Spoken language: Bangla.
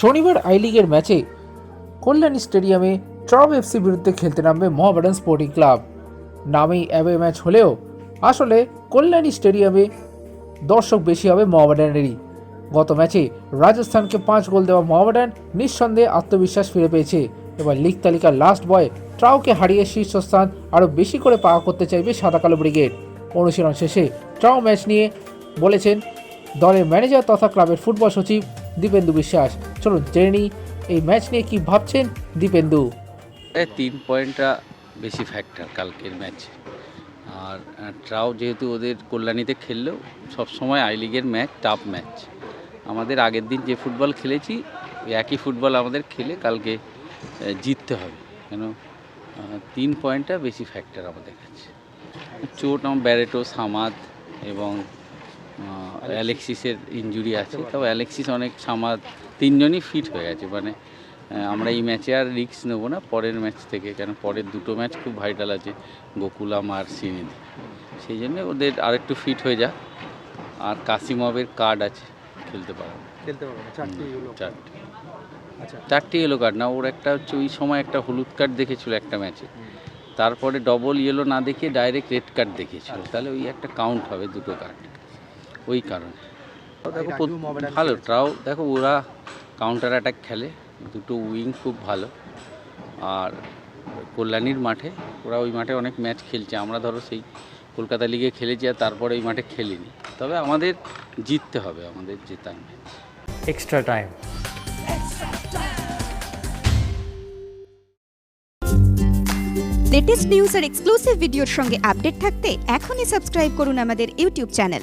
শনিবার আই লিগের ম্যাচে কল্যাণী স্টেডিয়ামে ট্রব এফসি বিরুদ্ধে খেলতে নামবে মোহামেডান স্পোর্টিং ক্লাব। নামেই অ্যাবে ম্যাচ হলেও আসলে কল্যাণী স্টেডিয়ামে দর্শক বেশি হবে মোহামেডানেরই গত ম্যাচে রাজস্থানকে পাঁচ গোল দেওয়া মোহামেডান নিঃসন্দেহে আত্মবিশ্বাস ফিরে পেয়েছে। এবার লিগ তালিকার লাস্ট বয় ট্রাউকে হারিয়ে শীর্ষস্থান আরও বেশি করে পাওয়া করতে চাইবে সাদা কালো ব্রিগেড। অনুশীলন শেষে ট্রাউ ম্যাচ নিয়ে বলেছেন, দলের ম্যানেজার তথা ক্লাবের ফুটবল সচিব দীপেন্দু বিশ্বাস। চলুন জেনে এই ম্যাচ নিয়ে কি ভাবছেন দীপেন্দু? তিন পয়েন্টটা বেশি ফ্যাক্টর কালকের ম্যাচ আর ট্রাও যেহেতু ওদের কল্যাণীতে খেললেও সবসময় আই লিগের ম্যাচ টাফ ম্যাচ আমাদের আগের দিন যে ফুটবল খেলেছি একই ফুটবল আমাদের খেলে কালকে জিততে হবে। কেন? তিন পয়েন্টটা বেশি ফ্যাক্টর আমাদের কাছে। চোট আমার ব্যারেটো সামাদ এবং অ্যালেক্সিসের ইনজুরি আছে। তাও অ্যালেক্সিস অনেক সামাদ তিনজনই ফিট হয়ে আছে মানে আমরা এই ম্যাচে আর রিস্ক নেব না পরের ম্যাচ থেকে। কেন পরের দুটো ম্যাচ খুব ভাইটাল আছে গোকুলাম আর সিনিদি সেই জন্য ওদের আরেকটু ফিট হয়ে যাক। আর কাসিমবের কার্ড আছে খেলতে পারবে খেলতে পারবে চারটি চারটে। আচ্ছা। চারটি ইয়েলো কার্ড না ওর একটা হচ্ছে ওই সময় একটা হলুদ কার্ড দেখেছিল একটা ম্যাচে তারপরে ডবল ইয়েলো না দেখে ডাইরেক্ট রেড কার্ড দেখেছিল তাহলে ওই একটা কাউন্ট হবে দুটো কার্ড ওই কারণে। দেখো ভালো। ট্রাও। দেখো ওরা কাউন্টার অ্যাটাক খেলে দুটো উইং খুব ভালো। আর কল্যাণীর মাঠে ওরা ওই মাঠে অনেক ম্যাচ খেলছে। আমরা ধরো সেই কলকাতা লিগে খেলেছি আর তারপরে এই মাঠে খেলিনি। তবে আমাদের জিততে হবে আমাদের জেতার match extra time. Latest news আর এক্সক্লুসিভ ভিডিওর সঙ্গে আপডেট থাকতে এখনই সাবস্ক্রাইব করুন আমাদের ইউটিউব চ্যানেল